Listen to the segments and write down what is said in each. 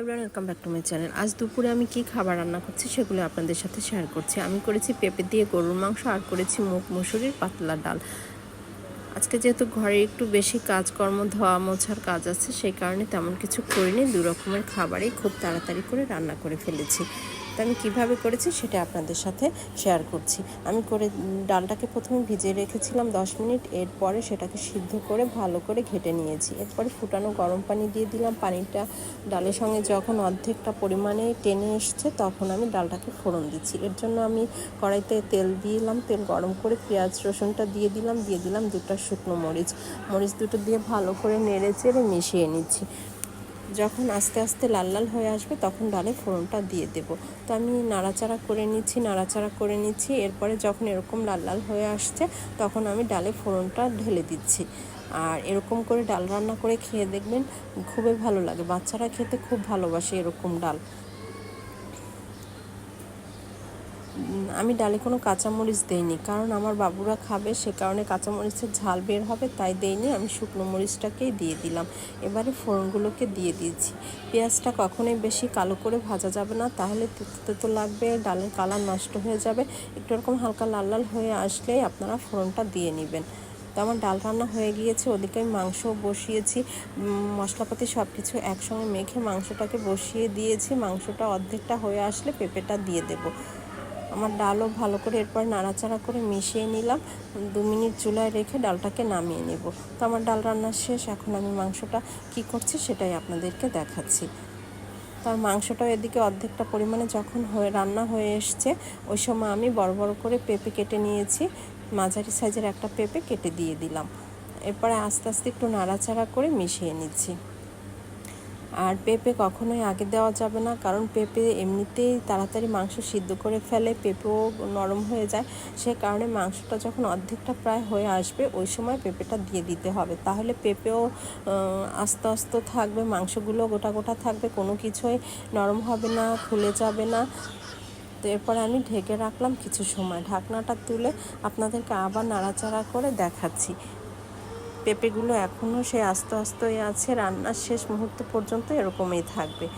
Everyone welcome back to my channel আজ দুপুরে আমি কি খাবার রান্না করছি সেগুলো আপনাদের সাথে শেয়ার করছি। আমি করেছি পেঁপে দিয়ে গরুর মাংস আর করেছি মুগ মুসুরির পাতলা ডাল। আজকে যেহেতু ঘরে একটু বেশি কাজকর্ম, ধোয়া মোছার কাজ আছে, সেই কারণে তেমন কিছু করিনি। দু রকমের খাবারই খুব তাড়াতাড়ি করে রান্না করে ফেলেছি। তো আমি কীভাবে করেছি সেটা আপনাদের সাথে শেয়ার করছি। আমি করে ডালটাকে প্রথমে ভিজিয়ে রেখেছিলাম দশ মিনিট, এরপরে সেটাকে সিদ্ধ করে ভালো করে ঘেটে নিয়েছি। এরপরে ফুটানো গরম পানি দিয়ে দিলাম। পানিটা ডালের সঙ্গে যখন অর্ধেকটা পরিমাণে টেনে এসছে তখন আমি ডালটাকে ফোড়ন দিচ্ছি। এর জন্য আমি কড়াইতে তেল দিলাম, তেল গরম করে পেঁয়াজ, রসুনটা দিয়ে দিলাম দিয়ে দিলাম দুটো শুকনো মরিচ। মরিচ দুটো দিয়ে ভালো করে নেড়ে চেড়ে মিশিয়ে নিচ্ছি। যখন আস্তে আস্তে লাল লাল হয়ে আসবে, তখন ডালে ফোড়নটা দিয়ে দেব। তো আমি নাড়াচাড়া করে নিচ্ছি, নাড়াচাড়া করে নিচ্ছি। এরপরে যখন এরকম লাল লাল হয়ে আসছে, তখন আমি ডালে ফোড়নটা ঢেলে দিচ্ছি। আর এরকম করে ডাল রান্না করে খেয়ে দেখবেন খুবই ভালো লাগে। বাচ্চারা খেতে খুব ভালোবাসে এরকম ডাল। আমি ডালে কোনো কাঁচামরিচ দেইনি, কারণ আমার বাবুরা খাবে, সে কারণে কাঁচামরিচের ঝাল বের হবে, তাই দেইনি, আমি শুকনো মরিচটাকেই দিয়ে দিলাম। এবারে ফোড়নগুলোকে দিয়ে দিয়েছি। পেঁয়াজটা কখনোই বেশি কালো করে ভাজা যাবে না, তাহলে তেতো তো লাগবে, ডালের কালার নষ্ট হয়ে যাবে, একটু এরকম হালকা লাল লাল হয়ে আসলেই আপনারা ফোড়নটা দিয়ে নেবেন। তো আমার ডাল রান্না হয়ে গিয়েছে, ওদিকে আমি মাংস বসিয়েছি মশলাপাতি সব কিছু একসঙ্গে মেখে মাংসটাকে বসিয়ে দিয়েছি, মাংসটা অর্ধেকটা হয়ে আসলে পেঁপেটা দিয়ে দেবো। আমার ডালও ভালো করে এরপর নাড়াচাড়া করে মিশিয়ে নিলাম। দু মিনিট চুলায় রেখে ডালটাকে নামিয়ে নেব। তো আমার ডাল রান্না শেষ, এখন আমি মাংসটা কি করছি সেটাই আপনাদেরকে দেখাচ্ছি। তার মাংসটাও এদিকে অর্ধেকটা পরিমাণে যখন হয়ে, রান্না হয়ে এসছে, ওই সময় আমি বড় বড় করে পেঁপে কেটে নিয়েছি। মাঝারি সাইজের একটা পেঁপে কেটে দিয়ে দিলাম। এরপরে আস্তে আস্তে একটু নাড়াচাড়া করে মিশিয়ে নিচ্ছি। আর পেঁপে কখনোই আগে দেওয়া যাবে না, কারণ পেঁপে এমনিতেই তাড়াতাড়ি মাংস সিদ্ধ করে ফেলে, পেঁপেও নরম হয়ে যায়। সে কারণে মাংসটা যখন অর্ধেকটা প্রায় হয়ে আসবে, ওই সময় পেঁপেটা দিয়ে দিতে হবে। তাহলে পেঁপেও আস্তে আস্তে থাকবে, মাংসগুলো গোটা গোটা থাকবে, কোনো কিছুই নরম হবে না ফুলে যাবে না। তো এরপরে আমি ঢেকে রাখলাম কিছু সময়। ঢাকনাটা তুলে আপনাদেরকে আবার নাড়াচাড়া করে দেখাচ্ছি। পেঁপেগুলো এখনও সে আস্তে আস্তে আছে, রান্নার শেষ মুহূর্ত পর্যন্ত এরকমই থাকবে।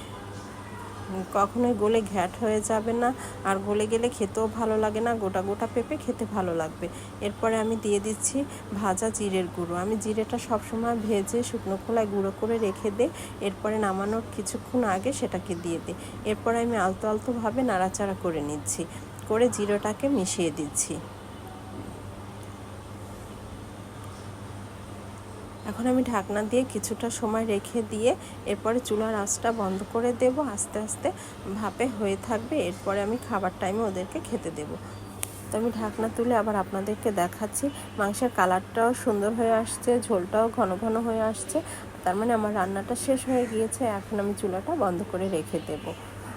কখনোই গলে ঘ্যাট হয়ে যাবে না, আর গলে গেলে খেতেও ভালো লাগে না, গোটা গোটা পেঁপে খেতে ভালো লাগবে। এরপরে আমি দিয়ে দিচ্ছি ভাজা জিরের গুঁড়ো। আমি জিরেটা সবসময় ভেজে শুকনো খোলায় গুঁড়ো করে রেখে দিই এরপরে নামানোর কিছুক্ষণ আগে সেটাকে দিয়ে দিই এরপরে আমি আলতো আলতোভাবে নাড়াচাড়া করে নিচ্ছি, করে জিরোটাকে মিশিয়ে দিচ্ছি। এখন আমি ঢাকনা দিয়ে কিছুটা সময় রেখে দিয়ে এরপরে চুলার আঁচটা বন্ধ করে দেব, আস্তে আস্তে ভাপে হয়ে থাকবে, এরপরে আমি খাবার টাইমে ওদেরকে খেতে দেব। তো আমি ঢাকনা তুলে আবার আপনাদেরকে দেখাচ্ছি, মাংসের কালারটাও সুন্দর হয়ে আসছে, ঝোলটাও ঘন ঘন হয়ে আসছে, তার মানে আমার রান্নাটা শেষ হয়ে গিয়েছে, এখন আমি চুলাটা বন্ধ করে রেখে দেবো।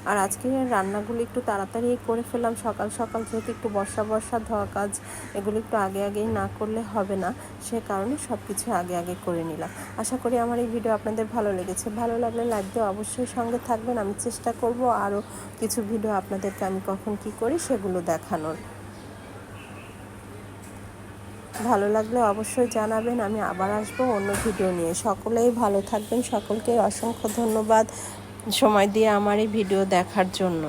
আর আজকে রান্নাগুলো একটু তাড়াতাড়ি করে ফেললাম। সকাল সকাল যেহেতু একটু বর্ষা বর্ষা, ধোয়া কাজ, এগুলো একটু আগে আগেই না করলে হবে না। সে কারণে সব কিছু আগে আগে করে নিলাম। আশা করি আমার এই ভিডিও আপনাদের ভালো লেগেছে। ভালো লাগলে লাইক দিয়ে অবশ্যই সঙ্গে থাকবেন। আমি চেষ্টা করব আরও কিছু ভিডিও আপনাদেরকে আমি কখন কি করি সেগুলো দেখানোর। ভালো লাগলে অবশ্যই জানাবেন। আমি আবার আসব অন্য ভিডিও নিয়ে। সকলেই ভালো থাকবেন। সকলকে অসংখ্য ধন্যবাদ। সময় দিয়ে আমার এই ভিডিও দেখার জন্য।